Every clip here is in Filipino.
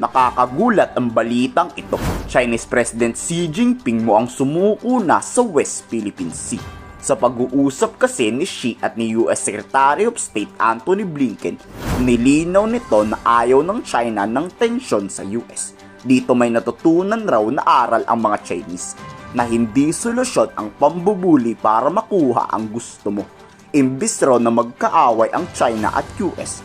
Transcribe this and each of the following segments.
Nakakagulat ang balitang ito. Chinese President Xi Jinping mo ang sumuko na sa West Philippine Sea. Sa pag-uusap kasi ni Xi at ni US Secretary of State Anthony Blinken, nilinaw nito na ayaw ng China ng tensyon sa US. Dito may natutunan raw na aral ang mga Chinese na hindi solusyon ang pambubuli para makuha ang gusto mo. Imbis raw na magkaaway ang China at US,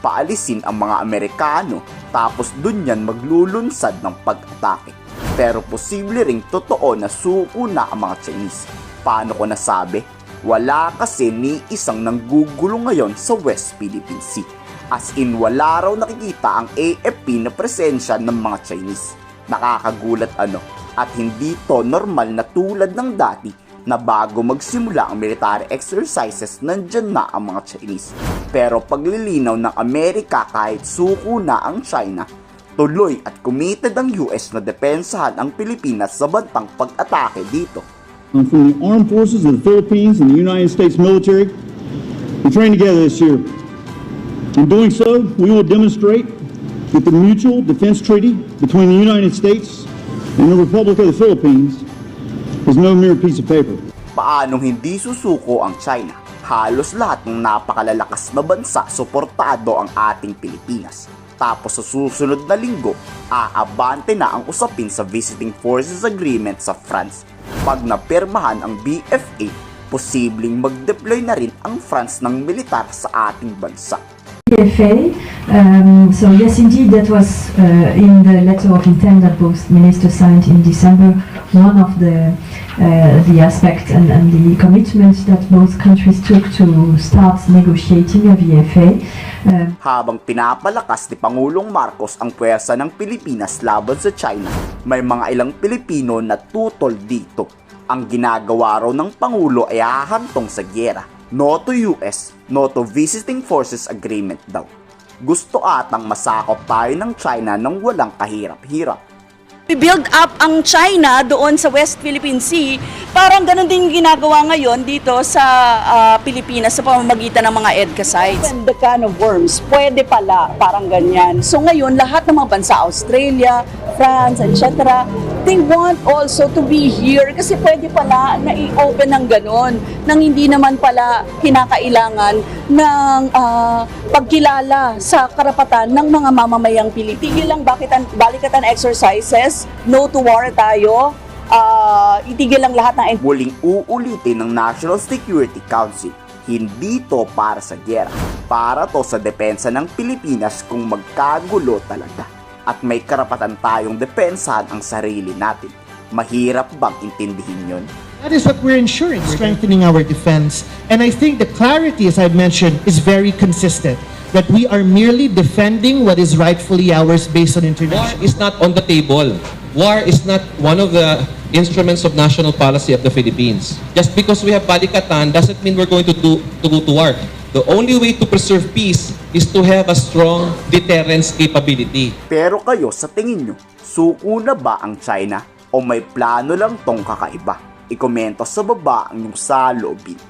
Paalisin ang mga Amerikano tapos dun yan maglulunsad ng pag-atake. Pero posible ring totoo na suko na ang mga Chinese. Paano ko nasabi? Wala kasi ni isang nanggugulo ngayon sa West Philippine Sea. As in wala raw nakikita ang AFP na presensya ng mga Chinese. Nakakagulat ano at hindi to normal na tulad ng dati na bago magsimula ang military exercises nandyan na ang mga Chinese. Pero paglilinaw ng Amerika kahit suko na ang China, tuloy at committed ang US na depensahan ang Pilipinas sa bantang pag-atake dito. um, from the armed forces of the Philippines and the United States military. We trained together this year. In doing so, we will demonstrate that the Mutual Defense Treaty between the United States and the Republic of the Philippines is no mere piece of paper. Paanong hindi susuko ang China? Halos lahat ng napakalalakas na bansa suportado ang ating Pilipinas. Tapos sa susunod na linggo, aabante na ang usapin sa Visiting Forces Agreement sa France. Pag napirmahan ang BFA, posibleng mag-deploy na rin ang France ng militar sa ating bansa. PFA. Um, so yes, indeed, that was uh, in the letter of intent that both ministers signed in December. One of the uh, the aspects and, and the commitments that both countries took to start negotiating a VFA. Um, Habang pinapalakas ni Pangulong Marcos ang puwersa ng Pilipinas laban sa China, may mga ilang Pilipino na tutol dito. Ang ginagawa raw ng Pangulo ay hahantong sa gyera. No to US, no to Visiting Forces Agreement daw. Gusto atang masakop tayo ng China ng walang kahirap-hirap. build up ang China doon sa West Philippine Sea, parang ganun din ginagawa ngayon dito sa ah, Pilipinas sa pamamagitan ng mga EDCA sites. And the can of worms, pwede pala, parang ganyan. So ngayon, lahat ng mga bansa, Australia, France, etc., they want also to be here kasi pwede pala na i-open ng ganun nang hindi naman pala kinakailangan ng ah, pagkilala sa karapatan ng mga mamamayang Pilipino. Tigil lang bakit ang balikatan exercises, no to war tayo, ah, itigil lang lahat ng Muling uulitin ng National Security Council, hindi to para sa gyera. Para to sa depensa ng Pilipinas kung magkagulo talaga. At may karapatan tayong depensahan ang sarili natin. Mahirap bang intindihin yon? That is what we're ensuring, strengthening our defense. And I think the clarity, as I've mentioned, is very consistent. That we are merely defending what is rightfully ours based on War international. is not on the table. War is not one of the instruments of national policy of the Philippines. Just because we have Balikatan doesn't mean we're going to do to go to war. The only way to preserve peace is to have a strong deterrence capability. Pero kayo sa tingin nyo, suko na ba ang China o may plano lang tong kakaiba? Ikomento sa baba ang inyong saloobin.